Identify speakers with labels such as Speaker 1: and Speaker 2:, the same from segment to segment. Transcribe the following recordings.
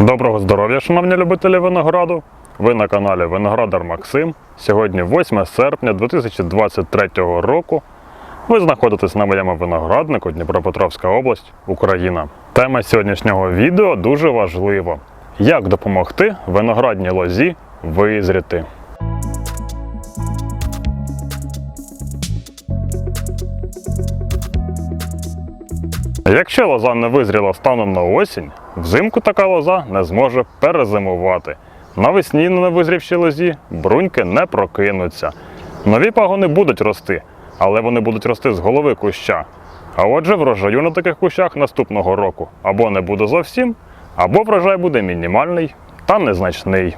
Speaker 1: Доброго здоров'я, шановні любителі винограду! Ви на каналі Виноградар Максим. Сьогодні 8 серпня 2023 року. Ви знаходитесь на моєму винограднику Дніпропетровська область, Україна. Тема сьогоднішнього відео дуже важлива. Як допомогти виноградній лозі визріти? Якщо лоза не визріла станом на осінь, взимку така лоза не зможе перезимувати. Навесні на невизрівшій лозі бруньки не прокинуться. Нові пагони будуть рости, але вони будуть рости з голови куща. А отже, врожаю на таких кущах наступного року або не буде зовсім, або врожай буде мінімальний та незначний.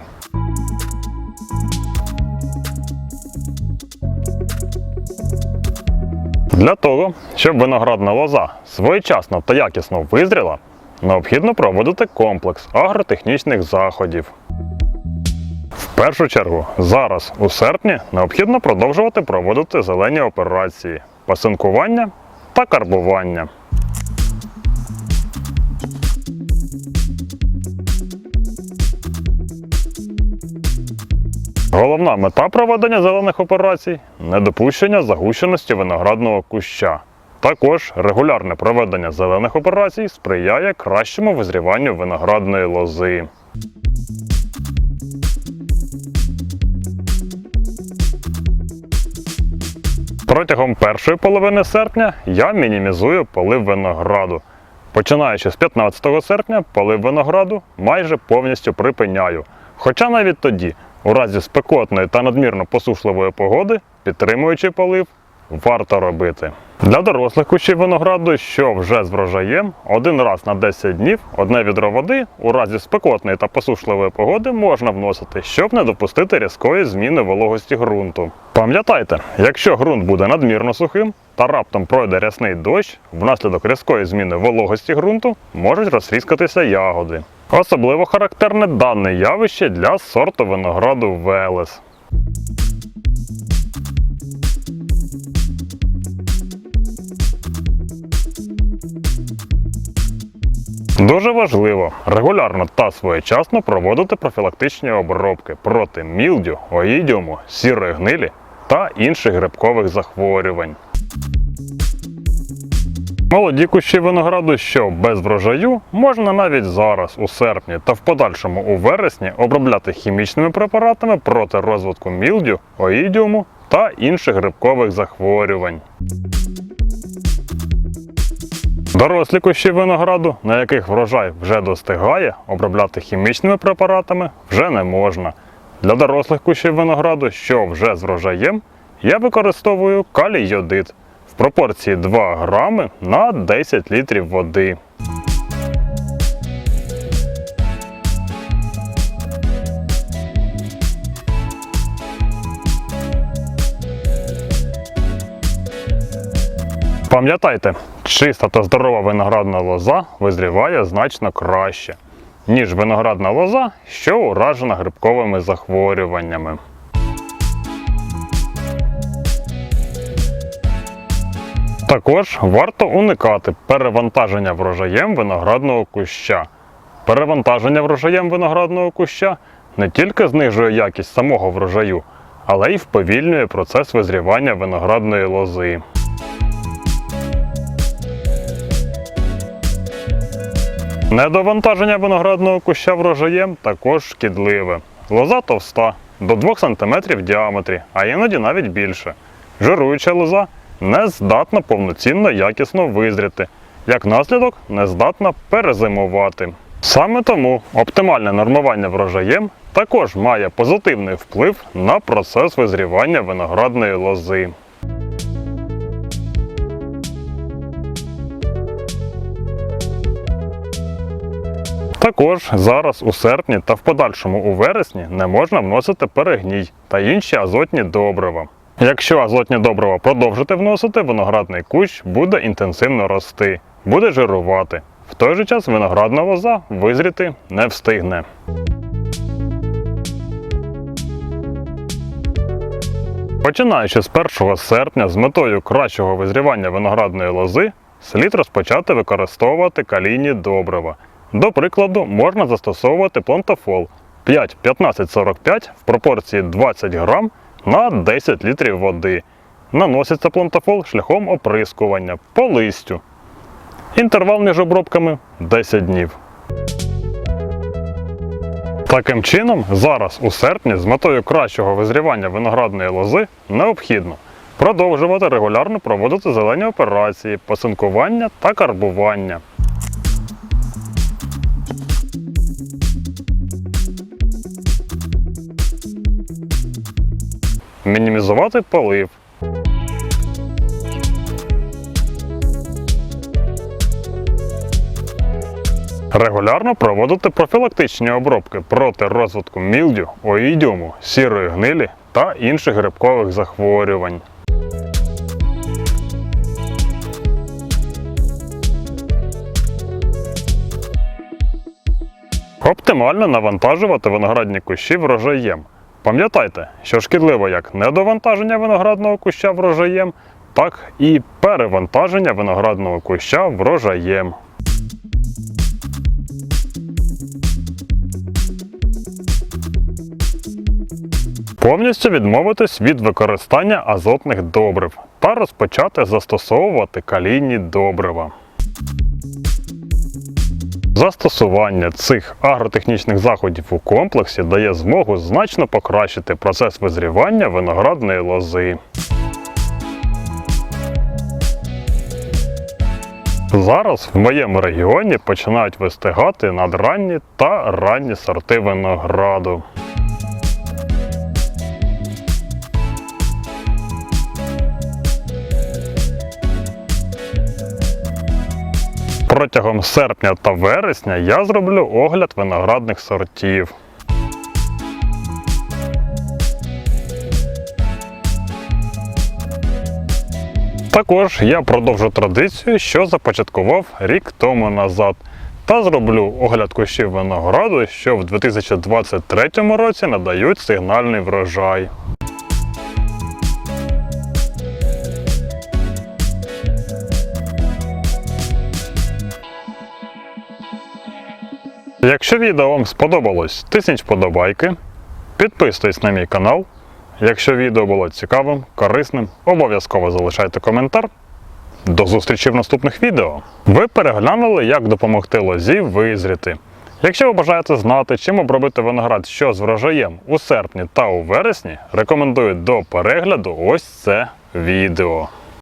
Speaker 1: Для того, щоб виноградна лоза своєчасно та якісно визріла, необхідно проводити комплекс агротехнічних заходів. В першу чергу, зараз у серпні необхідно продовжувати проводити зелені операції, пасинкування та карбування. Головна мета проведення зелених операцій недопущення загущеності виноградного куща. Також регулярне проведення зелених операцій сприяє кращому визріванню виноградної лози. Протягом першої половини серпня я мінімізую полив винограду. Починаючи з 15 серпня, полив винограду майже повністю припиняю. Хоча навіть тоді, у разі спекотної та надмірно посушливої погоди, підтримуючи полив, варто робити. Для дорослих кущів винограду, що вже з врожаєм, один раз на 10 днів одне відро води у разі спекотної та посушливої погоди можна вносити, щоб не допустити різкої зміни вологості ґрунту. Пам'ятайте, якщо ґрунт буде надмірно сухим та раптом пройде рясний дощ, внаслідок різкої зміни вологості ґрунту можуть розрізкатися ягоди. Особливо характерне дане явище для сорту винограду Велес. Дуже важливо регулярно та своєчасно проводити профілактичні обробки проти мілдю, оїдіуму, сірої гнилі та інших грибкових захворювань. Молоді кущі винограду, що без врожаю, можна навіть зараз, у серпні та в подальшому у вересні обробляти хімічними препаратами проти розвитку мілдю, оїдіуму та інших грибкових захворювань. Дорослі кущі винограду, на яких врожай вже достигає, обробляти хімічними препаратами вже не можна. Для дорослих кущів винограду, що вже з врожаєм, я використовую калій йодид в пропорції 2 грами на 10 літрів води. Пам'ятайте, чиста та здорова виноградна лоза визріває значно краще, ніж виноградна лоза, що уражена грибковими захворюваннями. Також варто уникати перевантаження врожаєм виноградного куща. Перевантаження врожаєм виноградного куща не тільки знижує якість самого врожаю, але й вповільнює процес визрівання виноградної лози. Недовантаження виноградного куща врожаєм також шкідливе. Лоза товста до 2 см в діаметрі, а іноді навіть більше. Жируюча лоза не здатна повноцінно якісно визріти, як наслідок не здатна перезимувати. Саме тому оптимальне нормування врожаєм також має позитивний вплив на процес визрівання виноградної лози. Також зараз у серпні та в подальшому у вересні не можна вносити перегній та інші азотні добрива. Якщо азотні добрива продовжити вносити, виноградний кущ буде інтенсивно рости, буде жирувати. В той же час виноградна лоза визріти не встигне. Починаючи з 1 серпня з метою кращого визрівання виноградної лози, слід розпочати використовувати калійні добрива. До прикладу, можна застосовувати плантафол 5-15-45 в пропорції 20 грам на 10 літрів води. Наноситься плантафол шляхом оприскування по листю. Інтервал між обробками 10 днів. Таким чином, зараз у серпні з метою кращого визрівання виноградної лози необхідно продовжувати регулярно проводити зелені операції, посинкування та карбування. Мінімізувати полив. Регулярно проводити профілактичні обробки проти розвитку мілдю, оїдіуму, сірої гнилі та інших грибкових захворювань. Оптимально навантажувати виноградні кущі врожаєм. Пам'ятайте, що шкідливо як недовантаження виноградного куща врожаєм, так і перевантаження виноградного куща врожаєм. Повністю відмовитись від використання азотних добрив та розпочати застосовувати калійні добрива. Застосування цих агротехнічних заходів у комплексі дає змогу значно покращити процес визрівання виноградної лози. Зараз в моєму регіоні починають вистигати надранні та ранні сорти винограду. Протягом серпня та вересня я зроблю огляд виноградних сортів. Також я продовжу традицію, що започаткував рік тому назад. Та зроблю огляд кущів винограду, що в 2023 році надають сигнальний врожай. Якщо відео вам сподобалось, тисніть вподобайки, підписуйтесь на мій канал. Якщо відео було цікавим, корисним, обов'язково залишайте коментар. До зустрічі в наступних відео. Ви переглянули, як допомогти лозі визріти. Якщо ви бажаєте знати, чим обробити виноград що з врожаєм у серпні та у вересні, рекомендую до перегляду ось це відео.